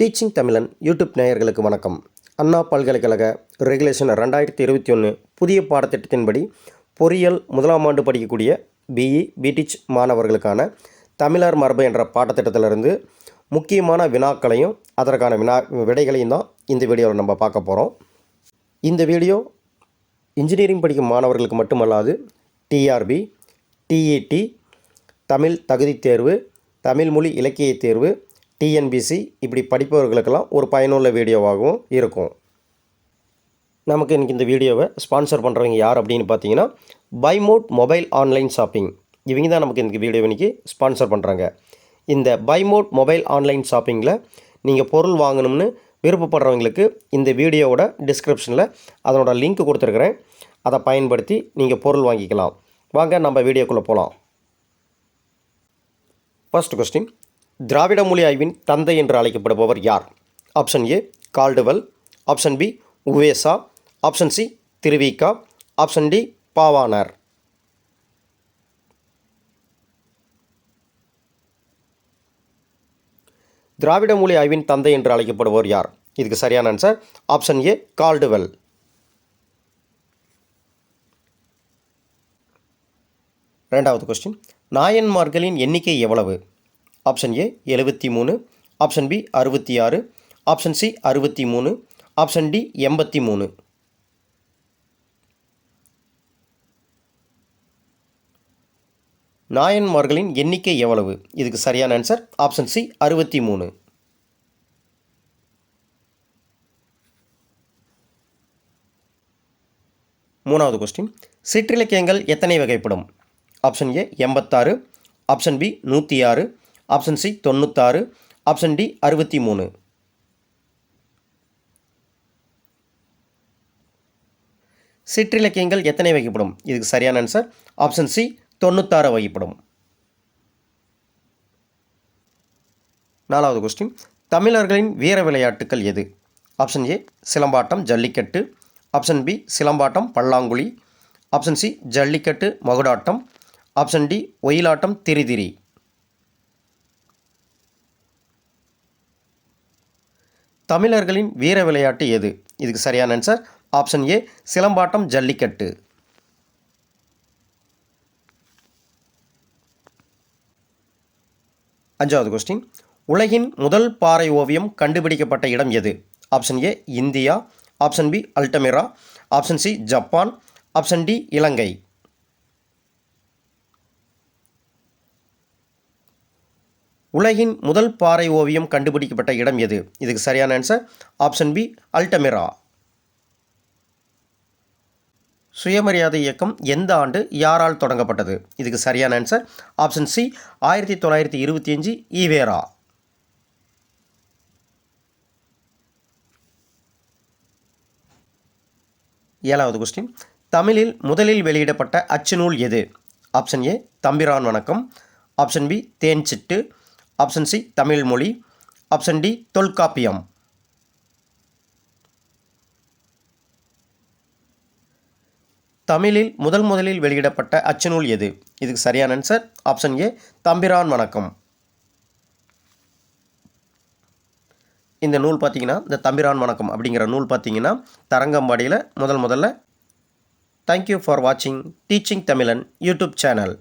Teaching தமிழன் YouTube நேயர்களுக்கு வணக்கம். அண்ணா பல்கலைக்கழக ரெகுலேஷன் ரெண்டாயிரத்தி இருபத்தி ஒன்று புதிய பாடத்திட்டத்தின்படி பொறியியல் முதலாம் ஆண்டு படிக்கக்கூடிய பிஇ பிடிச் மாணவர்களுக்கான தமிழர் மரபு என்ற பாடத்திட்டத்திலிருந்து முக்கியமான வினாக்களையும் அதற்கான வினா விடைகளையும் தான் இந்த வீடியோவில் நம்ம பார்க்க போகிறோம் இந்த வீடியோ இன்ஜினியரிங் படிக்கும் மாணவர்களுக்கு மட்டுமல்லாது டிஆர்பி டிஇடி தமிழ் தகுதித் தேர்வு தமிழ் மொழி இலக்கிய தேர்வு டிஎன்பிசி இப்படி படிப்பவர்களுக்கெல்லாம் ஒரு பயனுள்ள வீடியோவாகவும் இருக்கும். நமக்கு இன்றைக்கி இந்த வீடியோவை ஸ்பான்சர் பண்ணுறவங்க யார் அப்படின்னு பார்த்தீங்கன்னா பைமோட் மொபைல் ஆன்லைன் ஷாப்பிங் இவங்க தான் நமக்கு இந்த வீடியோ இன்றைக்கி ஸ்பான்சர் பண்ணுறாங்க இந்த பைமோட் மொபைல் ஆன்லைன் ஷாப்பிங்கில் நீங்கள் பொருள் வாங்கணும்னு விருப்பப்படுறவங்களுக்கு இந்த வீடியோவோட டிஸ்கிரிப்ஷனில் அதனோட லிங்க் கொடுத்துருக்குறேன். அதை பயன்படுத்தி நீங்கள் பொருள் வாங்கிக்கலாம். வாங்க நம்ம வீடியோக்குள்ளே போகலாம் ஃபர்ஸ்ட் கொஸ்டின் திராவிட மொழி ஆய்வின் தந்தை என்று அழைக்கப்படுபவர் யார்? Option A Caldwell option B Uvesa option C Thiruvika option D Pavanar திராவிட மொழி ஆய்வின் தந்தை என்று அழைக்கப்படுவோர் யார்? இதுக்கு சரியான ஆன்சர் ஆப்ஷன் ஏ கால்டுவெல் ரெண்டாவது கொஸ்டின் நாயன்மார்களின் எண்ணிக்கை எவ்வளவு? ஆப்ஷன் ஏ எழுபத்தி மூணு ஆப்ஷன் பி அறுபத்தி ஆறு ஆப்ஷன் சி அறுபத்தி மூணு ஆப்ஷன் டி எண்பத்தி மூணு. நாயன்மார்களின் எண்ணிக்கை எவ்வளவு? இதுக்கு சரியான ஆன்சர் ஆப்ஷன் சி அறுபத்தி மூணு. மூணாவது கொஸ்டின் சிற்றிலக்கியங்கள் எத்தனை வகைப்படும்? ஆப்ஷன் ஏ எண்பத்தாறு ஆப்ஷன் பி நூற்றி ஆறு ஆப்ஷன் சி தொண்ணூத்தாறு. ஆப்ஷன் டி அறுபத்தி மூணு சிற்றிலக்கியங்கள் எத்தனை வகைப்படும்? இதுக்கு சரியான ஆன்சர் ஆப்ஷன் சி தொண்ணூத்தாறு வகைப்படும். நாலாவது கொஸ்டின் தமிழர்களின் வீர விளையாட்டுக்கள் எது? Option A Silambattam Jallikattu. Option B Silambattam Pallanguzhi. Option C Jallikattu Magudattam. Option D Oyilattam திரிதிரி. தமிழர்களின் வீர விளையாட்டு எது? இதுக்கு சரியான answer option A Silambattam Jallikattu. அஞ்சாவது கொஸ்டின் உலகின் முதல் பாறை ஓவியம் கண்டுபிடிக்கப்பட்ட இடம் எது? Option A India. Option B Altamira. Option C Japan. Option D Ilangai. உலகின் முதல் பாறை ஓவியம் கண்டுபிடிக்கப்பட்ட இடம் எது? இதுக்கு சரியான ஆன்சர் ஆப்ஷன் பி அல்டமிரா சுயமரியாதை இயக்கம் எந்த ஆண்டு யாரால் தொடங்கப்பட்டது? இதுக்கு சரியான ஆன்சர் ஆப்ஷன் சி ஆயிரத்தி தொள்ளாயிரத்தி இருபத்தி அஞ்சு ஈவேரா. ஏழாவது கொஸ்டின் தமிழில் முதலில் வெளியிடப்பட்ட அச்சு நூல் எது? Option A Thambiran Vanakkam. Option B Then Chittu option C Tamil மொழி ஆப்ஷன் டி தொல்காப்பியம் தமிழில் முதல் முதலில் வெளியிடப்பட்ட அச்சுநூல் எது? இதுக்கு சரியான ஆன்சர் ஆப்ஷன் ஏ தம்பிரான் வணக்கம். இந்த நூல் பார்த்தீங்கன்னா இந்த தம்பிரான் வணக்கம் அப்படிங்கிற நூல் பார்த்தீங்கன்னா தரங்கம்பாடியில் முதல் முதல்ல தேங்க்யூ ஃபார் வாட்சிங் டீச்சிங் தமிழன் யூடியூப் சேனல்